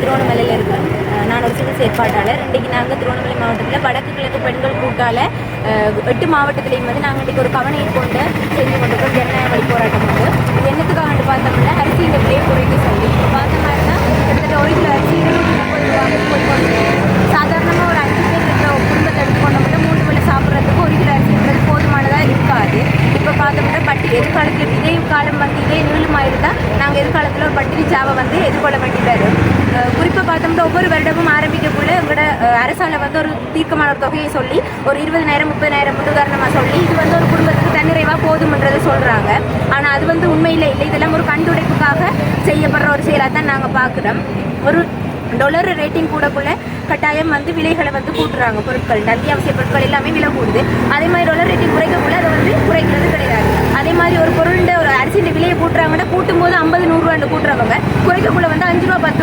திருவண்ணாமலையில் இருக்கேன் நான் ஒரு சிறு செயற்பாட்டாளர். இன்றைக்கு நாங்கள் திருவண்ணாமலை மாவட்டத்தில் வடக்கு கிழக்கு பெண்கள் கூட்டால எட்டு மாவட்டத்திலையும் வந்து நாங்கள் இன்றைக்கி ஒரு கவனையை கொண்டு செஞ்சு கொண்டிருக்கோம் பட்டினி சாவை வந்து எதிர்கொள்ள வேண்டியது வரும் குறிப்பாக பார்த்தோம்னா ஒவ்வொரு வருடமும் ஆரம்பிக்கக்குள்ள எங்களோட அரசாங்கம் வந்து ஒரு தீர்க்கமான ஒரு தொகையை சொல்லி ஒரு இருபதனாயிரம் முப்பதாயிரம் உதாரணமாக சொல்லி இது வந்து ஒரு குடும்பத்துக்கு தன்னிறைவாக போதும்ன்றதை சொல்கிறாங்க ஆனால் அது வந்து உண்மையில் இல்லை. இதெல்லாம் ஒரு கண்டுடைப்புக்காக செய்யப்படுற ஒரு செயலாக தான் நாங்கள் பார்க்குறோம். ஒரு டொலர் ரேட்டிங் கூடக்குள்ள கட்டாயம் வந்து விலைகளை வந்து கூட்டுறாங்க பொருட்கள் அத்தியாவசிய பொருட்கள் எல்லாமே விலை கூடுது. அதே மாதிரி டொலர் ரேட்டிங் குறைக்கக்குள்ள அதை வந்து குறைக்கிறது கிடையாது. அதே மாதிரி ஒரு பொருள் ஒரு அரிசியின் விலையை கூட்டுறாங்கன்னா கூட்டும் போது ஐம்பது நூறுரூவாண்டு கூட்டுறவங்க குறைக்கக்குள்ள வந்து அஞ்சு ரூபா பத்து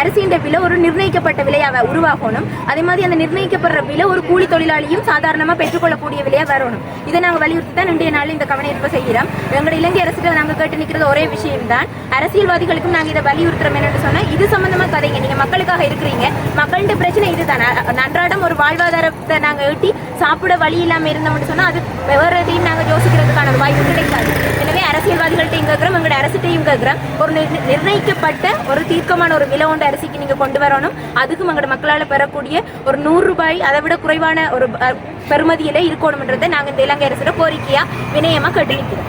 சொன்னால் விலை ஒரு நிர்ணயிக்கப்பட்ட விலையாக உருவாகணும். அதே மாதிரி அந்த நிர்ணயிக்கப்படுற விலை ஒரு கூலி தொழிலாளியும் சாதாரணமாக பெற்றுக்கொள்ளக்கூடிய விலையாக வரணும். இதை நாங்கள் வலியுறுத்தி தான் இன்றைய நாளில் இந்த கவனிப்பு செய்கிறோம். எங்களோட இலங்கை அரசுக்கு நாங்கள் கேட்டு நிற்கிறது ஒரே விஷயம் தான் அரசியல்வாதிகளுக்கும் நாங்கள் இதை வலியுறுத்துறோம் என்னன்னு சொன்னால் இது சம்பந்தமாக கதைங்க. நீங்கள் மக்களுக்காக இருக்கிறீங்க. மக்கள்கிட்ட பிரச்சனை இதுதான். அன்றாடம் ஒரு வாழ்வாதாரத்தை நாங்கள் ஈட்டி சாப்பிட வழி இல்லாமல் இருந்தோம்னு சொன்னால் அது வேறு எதையும் நாங்கள் யோசிக்கிறதுக்கான ஒரு வாய்ப்பு கிடைக்காது. எனவே அரசியல்வாதிகள்ட்டையும் கேட்குறோம் எங்களோட அரசுட்டையும் இருக்கிறோம். ஒரு நிர்ணயிக்கப்பட்ட ஒரு தீர்க்கமான ஒரு விலை ஒன்று அரிசிக்கு நீங்கள் கொண்டு வரணும். அதுக்கும் எங்களோட மக்களால் பெறக்கூடிய ஒரு நூறு ரூபாய் அதை விட குறைவான ஒரு அஹ், பெறுமதியில இருக்கணும்ன்றதை நாங்கள் இந்த இலங்கை அரசோட கோரிக்கையாக வினயமாக கேட்டு நிற்கிறோம்